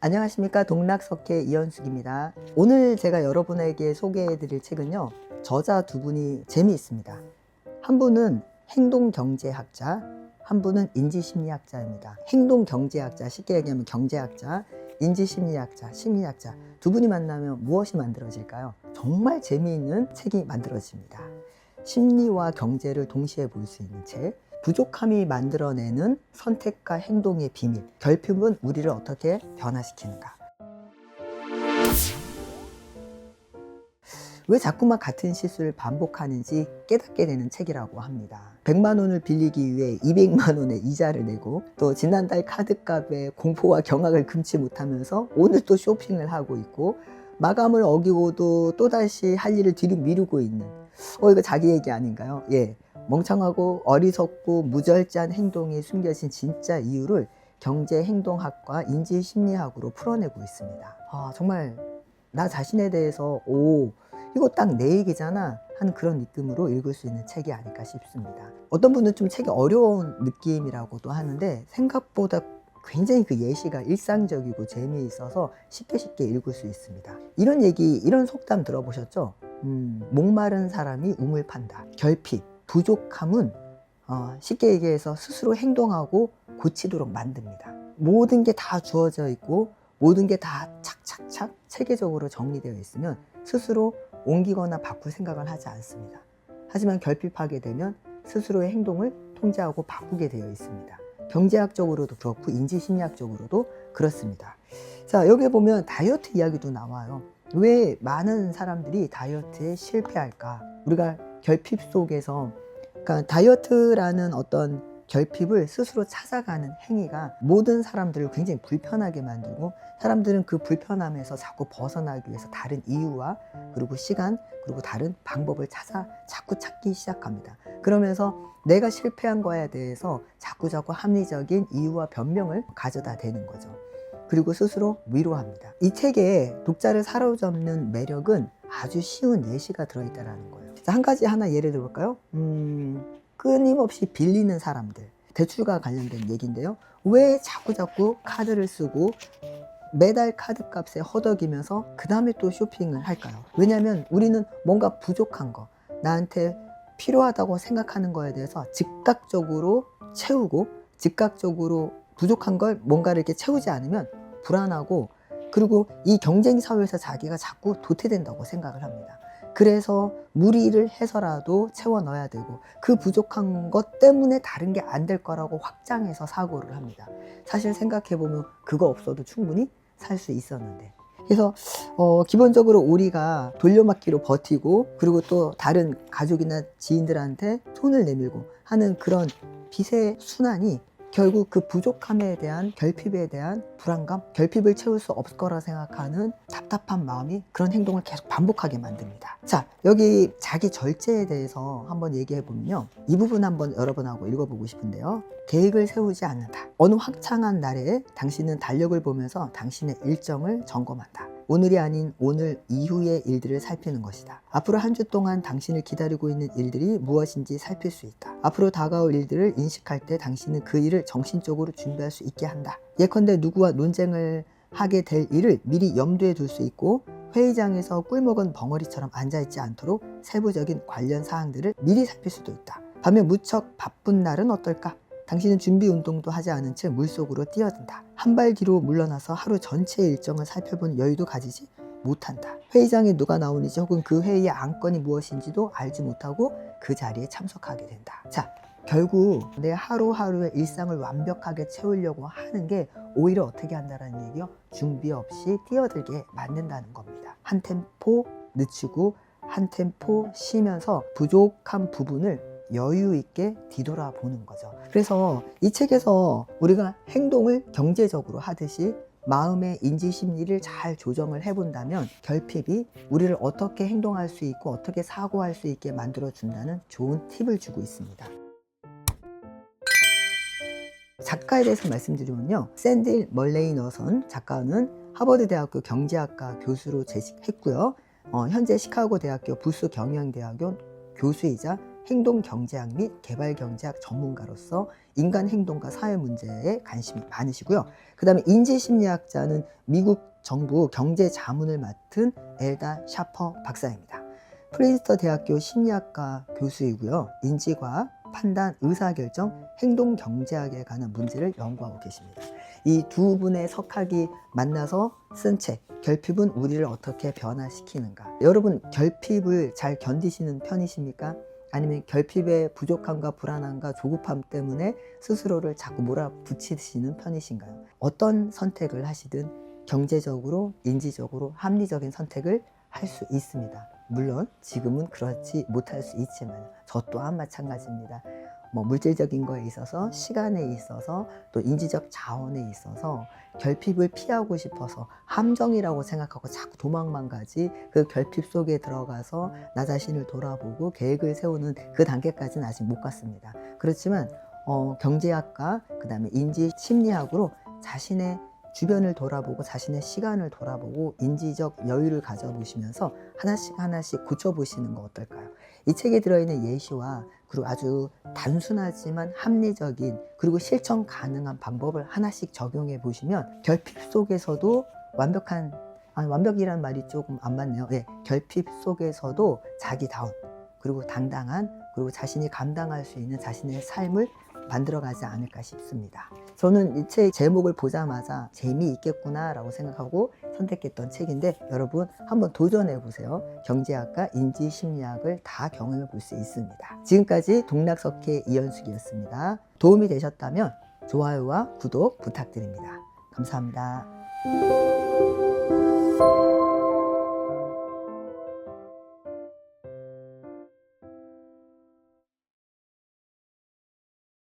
안녕하십니까 동락석회 이현숙입니다. 오늘 제가 여러분에게 소개해 드릴 책은요 저자 두 분이 재미있습니다. 한 분은 행동경제학자, 한 분은 인지심리학자입니다. 행동경제학자 쉽게 얘기하면 경제학자, 인지심리학자, 심리학자 두 분이 만나면 무엇이 만들어질까요? 정말 재미있는 책이 만들어집니다. 심리와 경제를 동시에 볼 수 있는 책. 부족함이 만들어내는 선택과 행동의 비밀. 결핍은 우리를 어떻게 변화시키는가. 왜 자꾸만 같은 실수를 반복하는지 깨닫게 되는 책이라고 합니다. 100만 원을 빌리기 위해 200만 원의 이자를 내고 또 지난달 카드값에 공포와 경악을 금치 못하면서 오늘 또 쇼핑을 하고 있고 마감을 어기고도 또다시 할 일을 뒤로 미루고 있는 어 이거 자기 얘기 아닌가요? 예. 멍청하고 어리석고 무절제한 행동이 숨겨진 진짜 이유를 경제 행동학과 인지 심리학으로 풀어내고 있습니다. 아, 정말 나 자신에 대해서 오 이거 딱 내 얘기잖아 하는 그런 느낌으로 읽을 수 있는 책이 아닐까 싶습니다. 어떤 분은 좀 책이 어려운 느낌이라고도 하는데 생각보다 굉장히 그 예시가 일상적이고 재미있어서 쉽게 쉽게 읽을 수 있습니다. 이런 얘기, 이런 속담 들어보셨죠? 음, 목마른 사람이 우물 판다. 결핍, 부족함은 어, 쉽게 얘기해서 스스로 행동하고 고치도록 만듭니다. 모든 게 다 주어져 있고 모든 게 다 착착착 체계적으로 정리되어 있으면 스스로 옮기거나 바꿀 생각을 하지 않습니다. 하지만 결핍하게 되면 스스로의 행동을 통제하고 바꾸게 되어 있습니다. 경제학적으로도 그렇고 인지심리학적으로도 그렇습니다. 자, 여기 보면 다이어트 이야기도 나와요. 왜 많은 사람들이 다이어트에 실패할까? 우리가 결핍 속에서 그러니까 다이어트라는 어떤 결핍을 스스로 찾아가는 행위가 모든 사람들을 굉장히 불편하게 만들고 사람들은 그 불편함에서 자꾸 벗어나기 위해서 다른 이유와 그리고 시간 그리고 다른 방법을 찾아 자꾸 찾기 시작합니다. 그러면서 내가 실패한 거에 대해서 자꾸 자꾸 합리적인 이유와 변명을 가져다 대는 거죠. 그리고 스스로 위로합니다. 이 책에 독자를 사로잡는 매력은 아주 쉬운 예시가 들어있다는 거예요. 자, 한 가지 하나 예를 들어볼까요? 음, 끊임없이 빌리는 사람들. 대출과 관련된 얘기인데요. 왜 자꾸 자꾸 카드를 쓰고 매달 카드 값에 허덕이면서 그 다음에 또 쇼핑을 할까요? 왜냐하면 우리는 뭔가 부족한 거, 나한테 필요하다고 생각하는 거에 대해서 즉각적으로 채우고 즉각적으로 부족한 걸 뭔가를 이렇게 채우지 않으면 불안하고 그리고 이 경쟁 사회에서 자기가 자꾸 도태된다고 생각을 합니다. 그래서 무리를 해서라도 채워 넣어야 되고 그 부족한 것 때문에 다른 게 안 될 거라고 확장해서 사고를 합니다. 사실 생각해 보면 그거 없어도 충분히 살 수 있었는데. 그래서 어, 기본적으로 우리가 돌려막기로 버티고 그리고 또 다른 가족이나 지인들한테 손을 내밀고 하는 그런 빚의 순환이 결국 그 부족함에 대한 결핍에 대한 불안감, 결핍을 채울 수 없을 거라 생각하는 답답한 마음이 그런 행동을 계속 반복하게 만듭니다. 자, 여기 자기 절제에 대해서 한번 얘기해 보면요. 이 부분 한번 여러분하고 읽어보고 싶은데요. 계획을 세우지 않는다. 어느 확창한 날에 당신은 달력을 보면서 당신의 일정을 점검한다. 오늘이 아닌 오늘 이후의 일들을 살피는 것이다. 앞으로 한 주 동안 당신을 기다리고 있는 일들이 무엇인지 살필 수 있다. 앞으로 다가올 일들을 인식할 때 당신은 그 일을 정신적으로 준비할 수 있게 한다. 예컨대 누구와 논쟁을 하게 될 일을 미리 염두에 둘 수 있고 회의장에서 꿀먹은 벙어리처럼 앉아있지 않도록 세부적인 관련 사항들을 미리 살필 수도 있다. 반면 무척 바쁜 날은 어떨까? 당신은 준비 운동도 하지 않은 채 물속으로 뛰어든다. 한 발 뒤로 물러나서 하루 전체의 일정을 살펴본 여유도 가지지 못한다. 회의장에 누가 나오는지 혹은 그 회의의 안건이 무엇인지도 알지 못하고 그 자리에 참석하게 된다. 자, 결국 내 하루하루의 일상을 완벽하게 채우려고 하는 게 오히려 어떻게 한다는 얘기요? 준비 없이 뛰어들게 만든다는 겁니다. 한 템포 늦추고 한 템포 쉬면서 부족한 부분을 여유 있게 뒤돌아보는 거죠. 그래서 이 책에서 우리가 행동을 경제적으로 하듯이 마음의 인지 심리를 잘 조정을 해본다면 결핍이 우리를 어떻게 행동할 수 있고 어떻게 사고할 수 있게 만들어 준다는 좋은 팁을 주고 있습니다. 작가에 대해서 말씀드리면요. 샌딜 멀레이 너선 작가는 하버드 대학교 경제학과 교수로 재직했고요. 어, 현재 시카고 대학교 부수 경영대학교 교수이자 행동 경제학 및 개발 경제학 전문가로서 인간 행동과 사회 문제에 관심이 많으시고요. 그다음에 인지 심리학자는 미국 정부 경제 자문을 맡은 엘다 샤퍼 박사입니다. 프린스터 대학교 심리학과 교수이고요. 인지과학, 판단, 의사결정, 행동 경제학에 관한 문제를 연구하고 계십니다. 이 두 분의 석학이 만나서 쓴 책, 결핍은 우리를 어떻게 변화시키는가. 여러분, 결핍을 잘 견디시는 편이십니까? 아니면 결핍의 부족함과 불안함과 조급함 때문에 스스로를 자꾸 몰아붙이시는 편이신가요? 어떤 선택을 하시든 경제적으로, 인지적으로 합리적인 선택을 할 수 있습니다. 물론 지금은 그렇지 못할 수 있지만 저 또한 마찬가지입니다. 뭐 물질적인 거에 있어서 시간에 있어서 또 인지적 자원에 있어서 결핍을 피하고 싶어서 함정이라고 생각하고 자꾸 도망만 가지 그 결핍 속에 들어가서 나 자신을 돌아보고 계획을 세우는 그 단계까지는 아직 못 갔습니다. 그렇지만 어, 경제학과 그다음에 인지 심리학으로 자신의 주변을 돌아보고 자신의 시간을 돌아보고 인지적 여유를 가져보시면서 하나씩 하나씩 고쳐보시는 거 어떨까요? 이 책에 들어있는 예시와 그리고 아주 단순하지만 합리적인 그리고 실천 가능한 방법을 하나씩 적용해 보시면 결핍 속에서도 완벽한 아, 완벽이라는 말이 조금 안 맞네요. 네, 결핍 속에서도 자기다운 그리고 당당한 그리고 자신이 감당할 수 있는 자신의 삶을 만들어가지 않을까 싶습니다. 저는 이 책 제목을 보자마자 재미있겠구나라고 생각하고 선택했던 책인데 여러분 한번 도전해 보세요. 경제학과 인지심리학을 다 경험해 볼 수 있습니다. 지금까지 동락석회 이현숙이었습니다. 도움이 되셨다면 좋아요와 구독 부탁드립니다. 감사합니다.